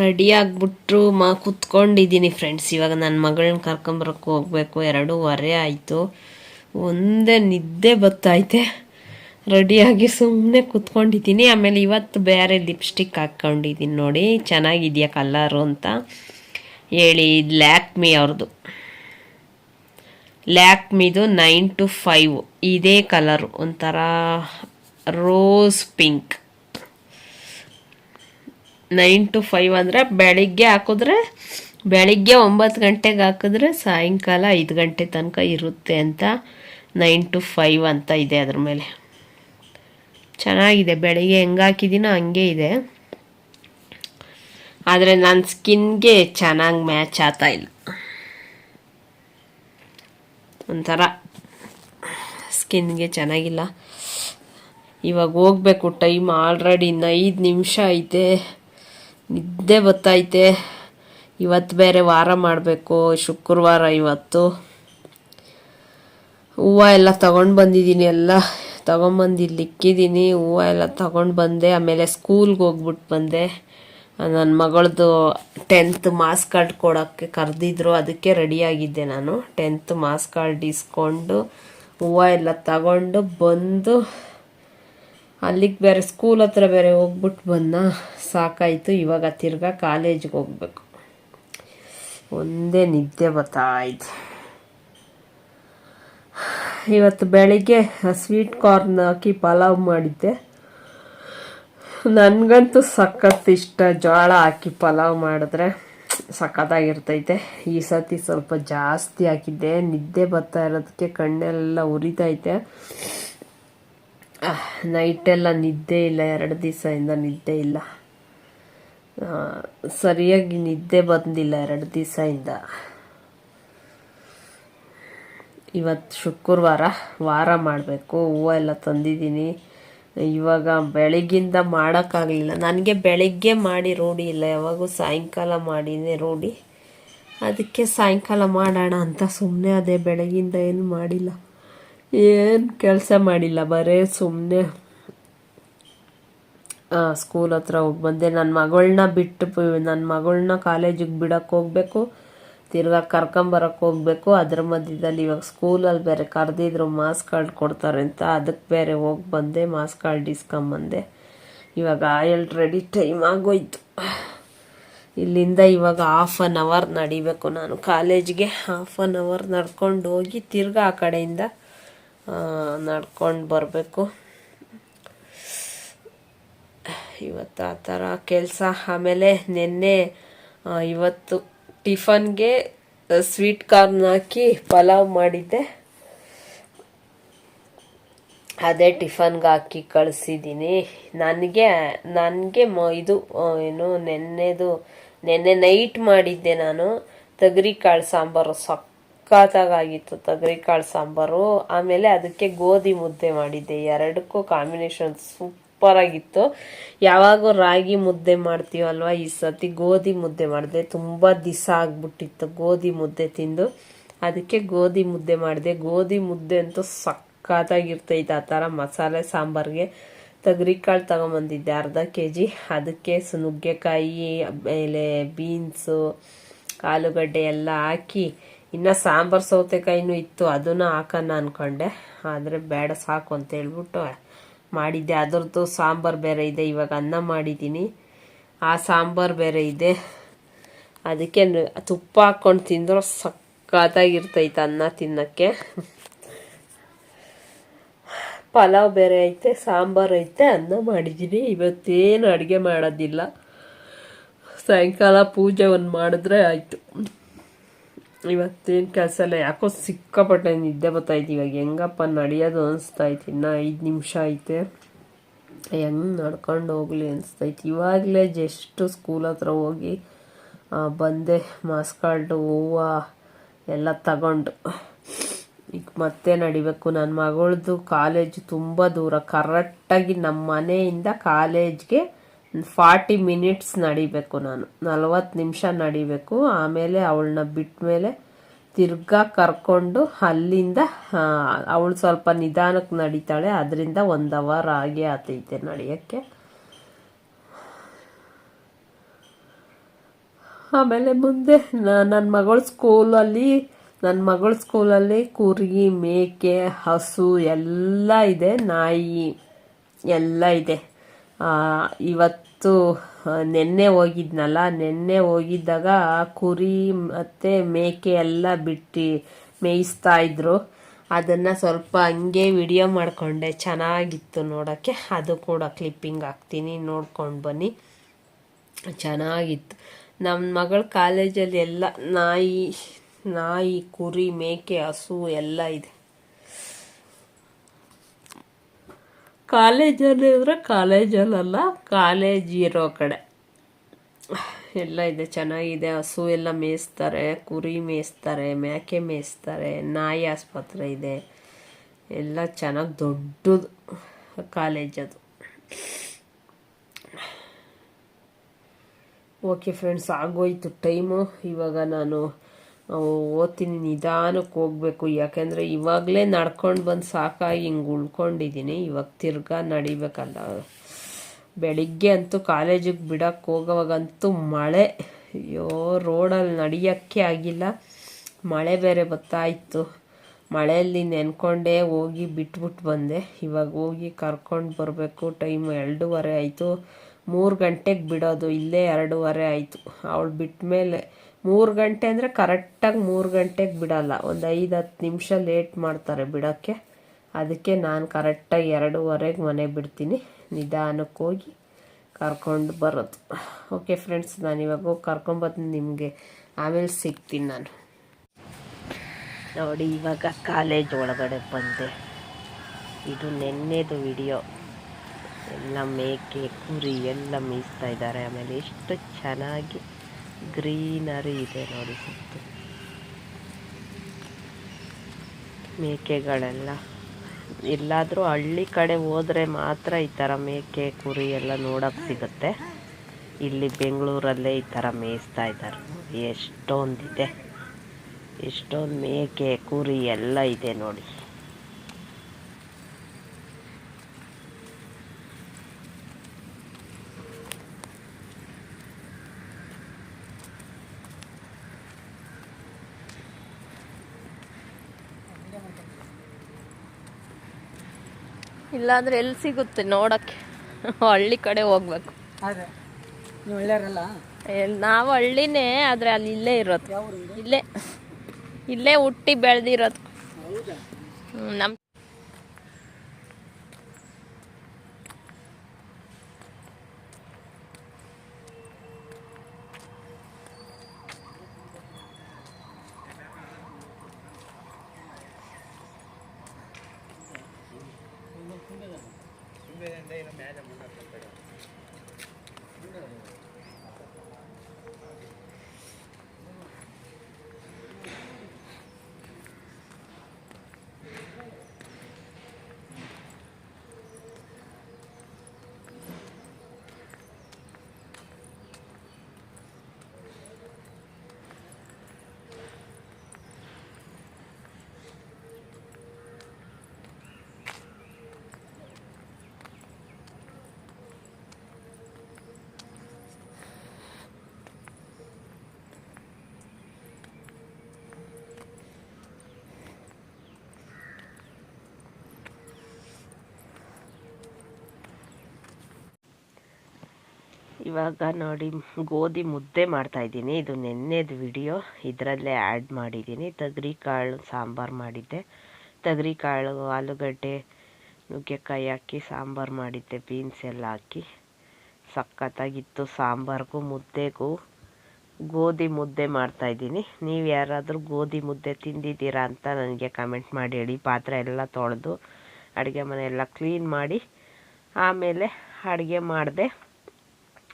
Ready ಆಗಿಬಿಟ್ರು, ಮಾ ಕುತ್ಕೊಂಡಿದ್ದೀನಿ friends ಇವಾಗ ನನ್ನ ಮಗಳನ್ನ ಕರ್ಕೊಂಬರಕ್ಕೆ ಹೋಗ್ಬೇಕು. ಎರಡೂವರೆ ಆಯಿತು. ಒಂದೇ ನಿದ್ದೆ ಬತ್ತೈತೆ ರೆಡಿಯಾಗಿ ಸುಮ್ಮನೆ ಕುತ್ಕೊಂಡಿದ್ದೀನಿ. ಆಮೇಲೆ ಇವತ್ತು ಬೇರೆ ಲಿಪ್ಸ್ಟಿಕ್ ಹಾಕ್ಕೊಂಡಿದ್ದೀನಿ ನೋಡಿ. ಚೆನ್ನಾಗಿದೆಯಾ ಕಲ್ಲರು ಅಂತ ಹೇಳಿ. ಇದು ಲ್ಯಾಕ್ಮಿ ಅವ್ರದ್ದು ಲ್ಯಾಕ್ಮಿದು ನೈನ್ ಟು ಫೈವ್. ಇದೇ ಕಲರು ಒಂಥರ rose pink nine two five ಅಂದರೆ ಬೆಳಿಗ್ಗೆ ಹಾಕಿದ್ರೆ, ಬೆಳಿಗ್ಗೆ ಒಂಬತ್ತು ಗಂಟೆಗೆ ಹಾಕಿದ್ರೆ ಸಾಯಂಕಾಲ ಐದು ಗಂಟೆ ತನಕ ಇರುತ್ತೆ ಅಂತ ನೈನ್ ಟು ಫೈವ್ ಅಂತ ಇದೆ ಅದ್ರ ಮೇಲೆ. ಚೆನ್ನಾಗಿದೆ, ಬೆಳಿಗ್ಗೆ ಹೆಂಗೆ ಹಾಕಿದ್ದೀನೋ ಹಂಗೆ ಇದೆ. ಆದರೆ ನನ್ನ ಸ್ಕಿನ್ಗೆ ಚೆನ್ನಾಗಿ ಮ್ಯಾಚ್ ಆಗ್ತಾ ಇಲ್ಲ. ಒಂಥರ ಸ್ಕಿನ್ಗೆ ಚೆನ್ನಾಗಿಲ್ಲ. ಇವಾಗ ಹೋಗ್ಬೇಕು, ಟೈಮ್ ಆಲ್ರೆಡಿ ಇನ್ನು ಐದು ನಿಮಿಷ ಐತೆ. ನಿದ್ದೆ ಬತ್ತೈತೆ. ಇವತ್ತು ಬೇರೆ ವಾರ ಮಾಡಬೇಕು. ಶುಕ್ರವಾರ ಇವತ್ತು. ಹೂವು ಎಲ್ಲ ತಗೊಂಡು ಬಂದಿದ್ದೀನಿ ಎಲ್ಲ. ತಗೊಂಬಂದು ಇಲ್ಲಿ ಇಕ್ಕಿದ್ದೀನಿ. ಹೂವು ಎಲ್ಲ ತಗೊಂಡು ಬಂದೆ. ಆಮೇಲೆ ಸ್ಕೂಲ್ಗೆ ಹೋಗ್ಬಿಟ್ಟು ಬಂದೆ. ನನ್ನ ಮಗಳದು ಟೆಂತ್ ಮಾಸ್ ಕಾರ್ಡ್ ಕೊಡೋಕ್ಕೆ ಕರೆದಿದ್ರು. ಅದಕ್ಕೆ ರೆಡಿಯಾಗಿದ್ದೆ ನಾನು. ಟೆಂತ್ ಮಾಸ್ ಕಾರ್ಡ್ ಇಸ್ಕೊಂಡು ಹೂವು ಎಲ್ಲ ತಗೊಂಡು ಬಂದು ಅಲ್ಲಿಗೆ ಬೇರೆ ಸ್ಕೂಲ್ ಹತ್ರ ಬೇರೆ ಹೋಗ್ಬಿಟ್ಟು ಬಂದ ಸಾಕಾಯಿತು. ಇವಾಗ ತಿರ್ಗಾ ಕಾಲೇಜಿಗೆ ಹೋಗ್ಬೇಕು. ಒಂದೇ ನಿದ್ದೆ ಬರ್ತಾಯಿದೆ ಇವತ್ತು ಬೆಳಿಗ್ಗೆ ಸ್ವೀಟ್ ಕಾರ್ನ್ ಹಾಕಿ ಪಲಾವ್ ಮಾಡಿದ್ದೆ. ನನಗಂತೂ ಸಖತ್ ಇಷ್ಟ ಜೋಳ ಹಾಕಿ ಪಲಾವ್ ಮಾಡಿದ್ರೆ ಸಖತ್ತಾಗಿರ್ತೈತೆ. ಈ ಸತಿ ಸ್ವಲ್ಪ ಜಾಸ್ತಿ ಹಾಕಿದ್ದೆ. ನಿದ್ದೆ ಬರ್ತಾ ಇರೋದಕ್ಕೆ ಕಣ್ಣೆಲ್ಲ ಉರಿತೈತೆ ನೈಟೆಲ್ಲ ನಿದ್ದೆ ಇಲ್ಲ, ಎರಡು ದಿವಸದಿಂದ ನಿದ್ದೆ ಇಲ್ಲ. ಸರಿಯಾಗಿ ನಿದ್ದೆ ಬಂದಿಲ್ಲ ಎರಡು ದಿವಸದಿಂದ. ಇವತ್ತು ಶುಕ್ರವಾರ ವಾರ ಮಾಡಬೇಕು, ಹೂವು ಎಲ್ಲ ತಂದಿದ್ದೀನಿ. ಇವಾಗ ಬೆಳಗಿಂದ ಮಾಡೋಕ್ಕಾಗಲಿಲ್ಲ. ನನಗೆ ಬೆಳಗ್ಗೆ ಮಾಡಿ ರೂಢಿ ಇಲ್ಲ, ಯಾವಾಗೂ ಸಾಯಂಕಾಲ ಮಾಡಿನೇ ರೂಢಿ. ಅದಕ್ಕೆ ಸಾಯಂಕಾಲ ಮಾಡೋಣ ಅಂತ ಸುಮ್ಮನೆ ಅದೇ ಬೆಳಗಿಂದ ಏನು ಮಾಡಿಲ್ಲ. ಏನು ಕೆಲಸ ಮಾಡಿಲ್ಲ, ಬರೇ ಸುಮ್ಮನೆ ಸ್ಕೂಲ್ ಹತ್ರ ಹೋಗಿ ಬಂದೆ. ನನ್ನ ಮಗಳನ್ನ ಬಿಟ್ಟು ನನ್ನ ಮಗಳನ್ನ ಕಾಲೇಜಿಗೆ ಬಿಡಕ್ಕೆ ಹೋಗ್ಬೇಕು, ತಿರ್ಗಾ ಕರ್ಕೊಂಬರಕ್ಕೆ ಹೋಗಬೇಕು. ಅದ್ರ ಮಧ್ಯದಲ್ಲಿ ಇವಾಗ ಸ್ಕೂಲಲ್ಲಿ ಬೇರೆ ಕರೆದಿದ್ರು ಮಾಸ್ಕ್ ಕಾರ್ಡ್ ಕೊಡ್ತಾರೆ ಅಂತ. ಅದಕ್ಕೆ ಬೇರೆ ಹೋಗಿ ಬಂದೆ ಮಾಸ್ಕ್ ಕಾರ್ಡ್ ಇಸ್ಕೊಂಬಂದೆ ಇವಾಗ ಆಯಲ್ ರೆಡಿ ಟೈಮ್ ಆಗೋಯ್ತು. ಇಲ್ಲಿಂದ ಇವಾಗ ಹಾಫ್ ಆನ್ ಅವರ್ ನಡಿಬೇಕು ನಾನು ಕಾಲೇಜ್ಗೆ. ಹಾಫ್ ಆನ್ ಅವರ್ ನಡ್ಕೊಂಡು ಹೋಗಿ ತಿರ್ಗಾ ಆ ಕಡೆಯಿಂದ ನಡ್ಕೊಂಡು ಬರಬೇಕು. ಇವತ್ತು ಆ ಥರ ಕೆಲಸ. ಆಮೇಲೆ ನಿನ್ನೆ ಇವತ್ತು ಟಿಫನ್ಗೆ ಸ್ವೀಟ್ ಕಾರ್ನ್ ಹಾಕಿ ಪಲಾವ್ ಮಾಡಿದ್ದೆ. ಅದೇ ಟಿಫನ್ಗೆ ಹಾಕಿ ಕಳಿಸಿದ್ದೀನಿ ನನಗೆ ನನಗೆ ಮ, ಇದು ಏನು ನೆನ್ನೆದು, ನೆನ್ನೆ ನೈಟ್ ಮಾಡಿದ್ದೆ ನಾನು. ತೊಗರಿಕಾಳು ಸಾಂಬಾರು ಸಖತ್ತಾಗಿತ್ತು ತೊಗರಿಕಾಳು ಸಾಂಬಾರು. ಆಮೇಲೆ ಅದಕ್ಕೆ ಗೋಧಿ ಮುದ್ದೆ ಮಾಡಿದ್ದೆ. ಎರಡಕ್ಕೂ ಕಾಂಬಿನೇಷನ್ ಸೂಪರಾಗಿತ್ತು ಯಾವಾಗೂ ರಾಗಿ ಮುದ್ದೆ ಮಾಡ್ತೀವಲ್ವ ಈ ಸತಿ ಗೋಧಿ ಮುದ್ದೆ ಮಾಡಿದೆ. ತುಂಬ ದಿಸ ಆಗ್ಬಿಟ್ಟಿತ್ತು ಗೋಧಿ ಮುದ್ದೆ ತಿಂದು. ಅದಕ್ಕೆ ಗೋಧಿ ಮುದ್ದೆ ಮಾಡಿದೆ. ಗೋಧಿ ಮುದ್ದೆ ಅಂತೂ ಸಖತ್ತಾಗಿರ್ತೈತೆ ಆ ಥರ ಮಸಾಲೆ ಸಾಂಬಾರಿಗೆ. ತೊಗರಿಕಾಳು ತಗೊಂಬಂದಿದ್ದೆ ಅರ್ಧ ಕೆ ಜಿ ಅದಕ್ಕೆ ನುಗ್ಗೆಕಾಯಿ ಆಮೇಲೆ ಬೀನ್ಸು ಆಲೂಗಡ್ಡೆ ಎಲ್ಲ ಹಾಕಿ ಇನ್ನು ಸಾಂಬಾರು ಸೌತೆಕಾಯಿನೂ ಇತ್ತು, ಅದನ್ನು ಹಾಕೋಣ ಅಂದ್ಕೊಂಡೆ ಆದರೆ ಬೇಡ, ಸಾಕು ಅಂತ ಹೇಳ್ಬಿಟ್ಟು ಮಾಡಿದ್ದೆ. ಅದರದ್ದು ಸಾಂಬಾರು ಬೇರೆ ಇದೆ, ಇವಾಗ ಅನ್ನ ಮಾಡಿದ್ದೀನಿ. ಆ ಸಾಂಬಾರು ಬೇರೆ ಇದೆ. ಅದಕ್ಕೆ ತುಪ್ಪ ಹಾಕ್ಕೊಂಡು ತಿಂದ್ರೆ ಸಕ್ಕತ್ತಾಗಿರ್ತೈತೆ ಅನ್ನ ತಿನ್ನೋಕ್ಕೆ. ಪಲಾವ್ ಬೇರೆ ಐತೆ, ಸಾಂಬಾರು ಐತೆ, ಅನ್ನ ಮಾಡಿದ್ದೀನಿ. ಇವತ್ತೇನು ಅಡುಗೆ ಮಾಡೋದಿಲ್ಲ. ಸಾಯಂಕಾಲ ಪೂಜೆ ಒಂದು ಮಾಡಿದ್ರೆ ಆಯಿತು. ಇವತ್ತೇನು ಕೆಲಸ ಇಲ್ಲ. ಯಾಕೋ ಸಿಕ್ಕಾಪಟ್ಟೆ ನಿದ್ದೆ ಬರ್ತಾಯ್ತು ಇವಾಗ ಹೆಂಗಪ್ಪ ನಡೆಯೋದು ಅನಿಸ್ತೈತಿ ಇನ್ನು ಐದು ನಿಮಿಷ ಐತೆ. ಹೆಂಗೆ ನಡ್ಕೊಂಡು ಹೋಗ್ಲಿ ಅನಿಸ್ತೈತೆ ಇವಾಗಲೇ ಜಸ್ಟು ಸ್ಕೂಲ್ ಹತ್ರ ಹೋಗಿ ಬಂದೆ. ಮಾಸ್ ಕಾರ್ಡು ಹೂವು ಎಲ್ಲ ತಗೊಂಡು. ಈಗ ಮತ್ತೆ ನಡಿಬೇಕು. ನನ್ನ ಮಗಳದು ಕಾಲೇಜ್ ತುಂಬ ದೂರ. ಕರೆಕ್ಟಾಗಿ ನಮ್ಮ ಮನೆಯಿಂದ ಕಾಲೇಜ್ಗೆ ಫಾರ್ಟಿ ಮಿನಿಟ್ಸ್ ನಡಿಬೇಕು ನಾನು. ನಲ್ವತ್ತು ನಿಮಿಷ ನಡಿಬೇಕು. ಆಮೇಲೆ ಅವಳನ್ನ ಬಿಟ್ಟ ಮೇಲೆ ತಿರ್ಗಾ ಕರ್ಕೊಂಡು ಅಲ್ಲಿಂದ ಅವಳು ಸ್ವಲ್ಪ ನಿಧಾನಕ್ಕೆ ನಡೀತಾಳೆ. ಅದರಿಂದ ಒಂದು ಅವರ್ ಆಗೇ ಆತೈತೆ ನಡೆಯೋಕ್ಕೆ. ಆಮೇಲೆ ಮುಂದೆ ನನ್ನ ಮಗಳ ಸ್ಕೂಲಲ್ಲಿ ನನ್ನ ಮಗಳ ಸ್ಕೂಲಲ್ಲಿ ಕುರಿ ಮೇಕೆ, ಹಸು ಎಲ್ಲ ಇದೆ, ನಾಯಿ ಎಲ್ಲ ಇದೆ. ಇವತ್ತು ನೆನ್ನೆ ಹೋಗಿದ್ನಲ್ಲ, ನೆನ್ನೆ ಹೋಗಿದ್ದಾಗ ಕುರಿ ಮತ್ತು ಮೇಕೆ ಎಲ್ಲ ಬಿಟ್ಟು, ಮೇಯಿಸ್ತಾ ಇದ್ರು. ಅದನ್ನು ಸ್ವಲ್ಪ ಹಂಗೆ ವಿಡಿಯೋ ಮಾಡಿಕೊಂಡೆ. ಚೆನ್ನಾಗಿತ್ತು ನೋಡೋಕ್ಕೆ. ಅದು ಕೂಡ ಕ್ಲಿಪ್ಪಿಂಗ್ ಹಾಕ್ತೀನಿ. ನೋಡ್ಕೊಂಡು ಬನ್ನಿ. ಚೆನ್ನಾಗಿತ್ತು. ನಮ್ಮ ಮಗಳ ಕಾಲೇಜಲ್ಲಿ ಎಲ್ಲ ನಾಯಿ ನಾಯಿ, ಕುರಿ, ಮೇಕೆ, ಹಸು ಎಲ್ಲ ಇದೆ. ಕಾಲೇಜಲ್ಲಿ ಅಂದರೆ ಕಾಲೇಜಲ್ಲ ಕಾಲೇಜ್ ಇರೋ ಕಡೆ. ಎಲ್ಲ ಇದೆ, ಚೆನ್ನಾಗಿದೆ. ಹಸು ಎಲ್ಲ ಮೇಯಿಸ್ತಾರೆ, ಕುರಿ ಮೇಯಿಸ್ತಾರೆ, ಮೇಕೆ ಮೇಯಿಸ್ತಾರೆ, ನಾಯಿ ಆಸ್ಪತ್ರೆ ಇದೆ. ಎಲ್ಲ ಚೆನ್ನಾಗಿ ದೊಡ್ಡದು ಕಾಲೇಜ್ ಅದು. ಓಕೆ ಫ್ರೆಂಡ್ಸ್ ಆಗೋಯ್ತು ಟೈಮು ಇವಾಗ ನಾನು ಓದ್ತೀನಿ, ನಿಧಾನಕ್ಕೆ ಹೋಗ್ಬೇಕು. ಯಾಕೆಂದರೆ ಇವಾಗಲೇ ನಡ್ಕೊಂಡು ಬಂದು ಸಾಕಾಗಿ ಹಿಂಗೆ ಉಳ್ಕೊಂಡಿದ್ದೀನಿ ಇವಾಗ ತಿರ್ಗಾ ನಡಿಬೇಕಲ್ಲ. ಬೆಳಿಗ್ಗೆ ಅಂತೂ ಕಾಲೇಜಿಗೆ ಬಿಡೋಕ್ಕೆ ಹೋಗೋವಾಗಂತೂ ಮಳೆ. ಅಯ್ಯೋ, ರೋಡಲ್ಲಿ ನಡೆಯೋಕ್ಕೆ ಆಗಿಲ್ಲ. ಮಳೆ ಬೇರೆ ಬರ್ತಾ ಇತ್ತು ಮಳೆಯಲ್ಲಿ ನೆನ್ಕೊಂಡೇ ಹೋಗಿ ಬಿಟ್ಬಿಟ್ಟು ಬಂದೆ. ಇವಾಗ ಹೋಗಿ ಕರ್ಕೊಂಡು ಬರಬೇಕು. ಟೈಮ್ ಎರಡೂವರೆ ಆಯಿತು. ಮೂರು ಗಂಟೆಗೆ ಬಿಡೋದು. ಇಲ್ಲೇ ಎರಡೂವರೆ ಆಯಿತು. ಅವಳು ಬಿಟ್ಟ ಮೇಲೆ ಮೂರು ಗಂಟೆ ಅಂದರೆ ಕರೆಕ್ಟಾಗಿ ಮೂರು ಗಂಟೆಗೆ ಬಿಡಲ್ಲ. ಒಂದು ಐದು ಹತ್ತು ನಿಮಿಷ ಲೇಟ್ ಮಾಡ್ತಾರೆ ಬಿಡೋಕ್ಕೆ. ಅದಕ್ಕೆ ನಾನು ಕರೆಕ್ಟಾಗಿ ಎರಡೂವರೆಗೆ ಮನೆ ಬಿಡ್ತೀನಿ. ನಿಧಾನಕ್ಕೆ ಹೋಗಿ ಕರ್ಕೊಂಡು ಬರೋದು. ಓಕೆ ಫ್ರೆಂಡ್ಸ್ ನಾನು ಇವಾಗ ಹೋಗಿ ಕರ್ಕೊಂಬರ್ತೀನಿ ನಿಮಗೆ ಆಮೇಲೆ ಸಿಗ್ತೀನಿ ನಾನು. ನೋಡಿ, ಇವಾಗ ಕಾಲೇಜ್ ಒಳಗಡೆ ಬಂದೆ. ಇದು ನೆನ್ನೆದು ವಿಡಿಯೋ ಎಲ್ಲ ಮೇಕೆ, ಕುರಿ ಎಲ್ಲ ಮೇಯಿಸ್ತಾ ಇದ್ದಾರೆ. ಆಮೇಲೆ ಎಷ್ಟು ಚೆನ್ನಾಗಿ ಗ್ರೀನರಿ ಇದೆ ನೋಡಿ ಸುತ್ತ. ಮೇಕೆಗಳೆಲ್ಲ. ಎಲ್ಲಾದರೂ ಹಳ್ಳಿ ಕಡೆ ಹೋದರೆ ಮಾತ್ರ ಈ ಥರ ಮೇಕೆ, ಕುರಿ ಎಲ್ಲ ನೋಡೋಕ್ಕೆ ಸಿಗುತ್ತೆ. ಇಲ್ಲಿ ಬೆಂಗಳೂರಲ್ಲೇ ಈ ಥರ ಮೇಯಿಸ್ತಾ ಇದ್ದಾರೆ ಎಷ್ಟೊಂದಿದೆ. ಎಷ್ಟೊಂದು ಮೇಕೆ, ಕುರಿ ಎಲ್ಲ ಇದೆ ನೋಡಿ. ಇಲ್ಲಾಂದ್ರೆ ಎಲ್ಲಿ ಸಿಗುತ್ತೆ ನೋಡಕ್ಕೆ? ಹಳ್ಳಿ ಕಡೆ ಹೋಗ್ಬೇಕು. ಅದೇ. ನೀವು ಹಳ್ಳಿನೇ ಆದ್ರೆ ಅಲ್ಲಿ ಇಲ್ಲೇ ಇರೋದು. ಇಲ್ಲೇ ಇಲ್ಲೇ ಹುಟ್ಟಿ ಬೆಳೆದಿರೋದು. ನಮ್ಮ ಇವಾಗ ನೋಡಿ ಗೋಧಿ ಮುದ್ದೆ ಮಾಡ್ತಾ ಇದ್ದೀನಿ. ಇದು ನಿನ್ನೆದು ವಿಡಿಯೋ ಇದರಲ್ಲೇ ಆ್ಯಡ್ ಮಾಡಿದ್ದೀನಿ. ತೊಗರಿ ಕಾಳು, ಸಾಂಬಾರು ಮಾಡಿದ್ದೆ. ತೊಗರಿ ಕಾಳು, ಆಲೂಗಡ್ಡೆ, ನುಗ್ಗೆಕಾಯಿ ಹಾಕಿ, ಸಾಂಬಾರು ಮಾಡಿದ್ದೆ. ಬೀನ್ಸ್ ಎಲ್ಲ ಹಾಕಿ. ಸಖತ್ತಾಗಿತ್ತು ಸಾಂಬಾರಿಗೂ, ಮುದ್ದೆಗೂ. ಗೋಧಿ ಮುದ್ದೆ ಮಾಡ್ತಾ ಇದ್ದೀನಿ. ನೀವು ಯಾರಾದರೂ ಗೋಧಿ ಮುದ್ದೆ ತಿಂದಿದ್ದೀರಾ ಅಂತ ನನಗೆ ಕಮೆಂಟ್ ಮಾಡಿ ಹೇಳಿ. ಪಾತ್ರೆ ಎಲ್ಲ ತೊಳೆದು ಅಡುಗೆ ಮನೆ ಎಲ್ಲ ಕ್ಲೀನ್ ಮಾಡಿ ಆಮೇಲೆ ಅಡುಗೆ ಮಾಡಿದೆ.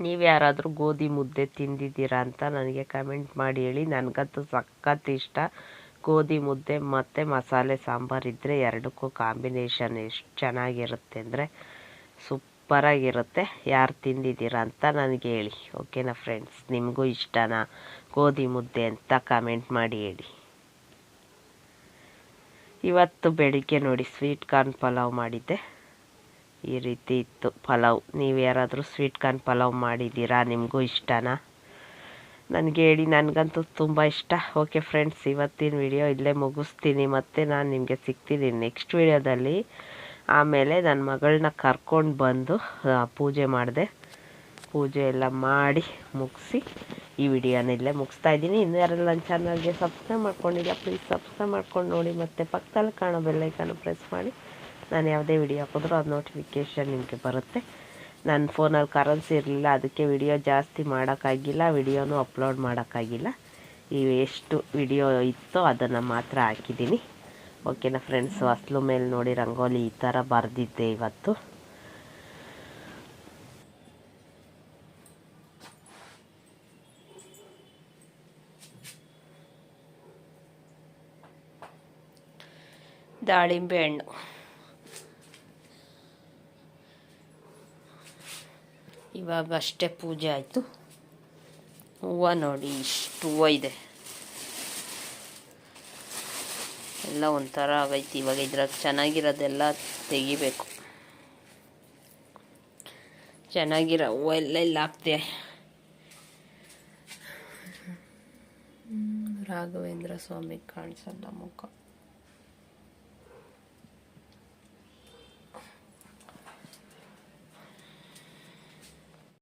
ನೀವು ಯಾರಾದರೂ ಗೋಧಿ ಮುದ್ದೆ ತಿಂದಿದ್ದೀರಾ ಅಂತ ನನಗೆ ಕಮೆಂಟ್ ಮಾಡಿ ಹೇಳಿ. ನನಗಂತೂ ಸಖತ್ ಇಷ್ಟ. ಗೋಧಿ ಮುದ್ದೆ ಮತ್ತು ಮಸಾಲೆ ಸಾಂಬಾರು ಇದ್ದರೆ ಎರಡಕ್ಕೂ ಕಾಂಬಿನೇಷನ್ ಎಷ್ಟು ಚೆನ್ನಾಗಿರುತ್ತೆ ಅಂದರೆ ಸೂಪರಾಗಿರುತ್ತೆ. ಯಾರು ತಿಂದಿದ್ದೀರಾ ಅಂತ ನನಗೆ ಹೇಳಿ. ಓಕೆನಾ ಫ್ರೆಂಡ್ಸ್ ನಿಮಗೂ ಇಷ್ಟನಾ? ಗೋಧಿ ಮುದ್ದೆ ಅಂತ ಕಮೆಂಟ್ ಮಾಡಿ ಹೇಳಿ. ಇವತ್ತು ಬೆಳಿಗ್ಗೆ ನೋಡಿ ಸ್ವೀಟ್ ಕಾರ್ನ್ ಪಲಾವ್ ಮಾಡಿದ್ದೆ. ಈ ರೀತಿ ಇತ್ತು ಪಲಾವ್. ನೀವು ಯಾರಾದರೂ ಸ್ವೀಟ್ ಕಾರ್ನ್ ಪಲಾವ್ ಮಾಡಿದ್ದೀರಾ? ನಿಮಗೂ ಇಷ್ಟನಾ? ನನಗೆ ಹೇಳಿ, ನನಗಂತೂ ತುಂಬ ಇಷ್ಟ. ಓಕೆ ಫ್ರೆಂಡ್ಸ್ ಇವತ್ತಿನ ವಿಡಿಯೋ ಇಲ್ಲೇ ಮುಗಿಸ್ತೀನಿ. ಮತ್ತು ನಾನು ನಿಮಗೆ ಸಿಗ್ತೀನಿ ನೆಕ್ಸ್ಟ್ ವಿಡಿಯೋದಲ್ಲಿ ಆಮೇಲೆ ನನ್ನ ಮಗಳನ್ನ ಕರ್ಕೊಂಡು ಬಂದು ಪೂಜೆ ಮಾಡಿದೆ. ಪೂಜೆ ಎಲ್ಲ ಮಾಡಿ ಮುಗಿಸಿ ಈ ವಿಡಿಯೋನ ಇಲ್ಲೇ ಮುಗಿಸ್ತಾ ಇದ್ದೀನಿ. ಇನ್ನೂ ಯಾರಲ್ಲ ನನ್ನ ಚಾನಲ್ಗೆ ಸಬ್ಸ್ಕ್ರೈಬ್ ಮಾಡ್ಕೊಂಡಿಲ್ಲ ಪ್ಲೀಸ್ ಸಬ್ಸ್ಕ್ರೈಬ್ ಮಾಡ್ಕೊಂಡು ನೋಡಿ. ಮತ್ತು ಪಕ್ಕದಲ್ಲಿ ಕಾಣೋ ಬೆಲ್ಲೈಕನ್ನು ಪ್ರೆಸ್ ಮಾಡಿ. ನಾನು ಯಾವುದೇ ವಿಡಿಯೋ ಹಾಕಿದ್ರು ಅದು ನೋಟಿಫಿಕೇಷನ್ ನಿಮಗೆ ಬರುತ್ತೆ. ನನ್ನ ಫೋನಲ್ಲಿ ಕರೆನ್ಸಿ ಇರಲಿಲ್ಲ, ಅದಕ್ಕೆ ವಿಡಿಯೋ ಜಾಸ್ತಿ ಮಾಡೋಕ್ಕಾಗಿಲ್ಲ ವಿಡಿಯೋನೂ ಅಪ್ಲೋಡ್ ಮಾಡೋಕ್ಕಾಗಿಲ್ಲ. ಈ ಎಷ್ಟು ವಿಡಿಯೋ ಇತ್ತೋ ಅದನ್ನು ಮಾತ್ರ ಹಾಕಿದ್ದೀನಿ. ಓಕೆನಾ ಫ್ರೆಂಡ್ಸ್ ಹೊಸ್ಲು ಮೇಲೆ ನೋಡಿ, ರಂಗೋಲಿ ಈ ಥರ ಬರೆದಿದ್ದೆ ಇವತ್ತು. ದಾಳಿಂಬೆ ಹಣ್ಣು. ಇವಾಗ ಅಷ್ಟೇ ಪೂಜೆ ಆಯಿತು. ಹೂವು ನೋಡಿ ಇಷ್ಟು ಹೂವು ಇದೆ. ಎಲ್ಲ ಒಂಥರ ಆಗೈತಿ ಇವಾಗ ಇದ್ರಾಗ ಚೆನ್ನಾಗಿರೋದೆಲ್ಲ ತೆಗಿಬೇಕು. ಚೆನ್ನಾಗಿರೋ ಹೂವು ಎಲ್ಲ ಇಲ್ಲ ರಾಘವೇಂದ್ರ ಸ್ವಾಮಿ ಕಾಣಿಸಲ್ಲ ಮುಖ.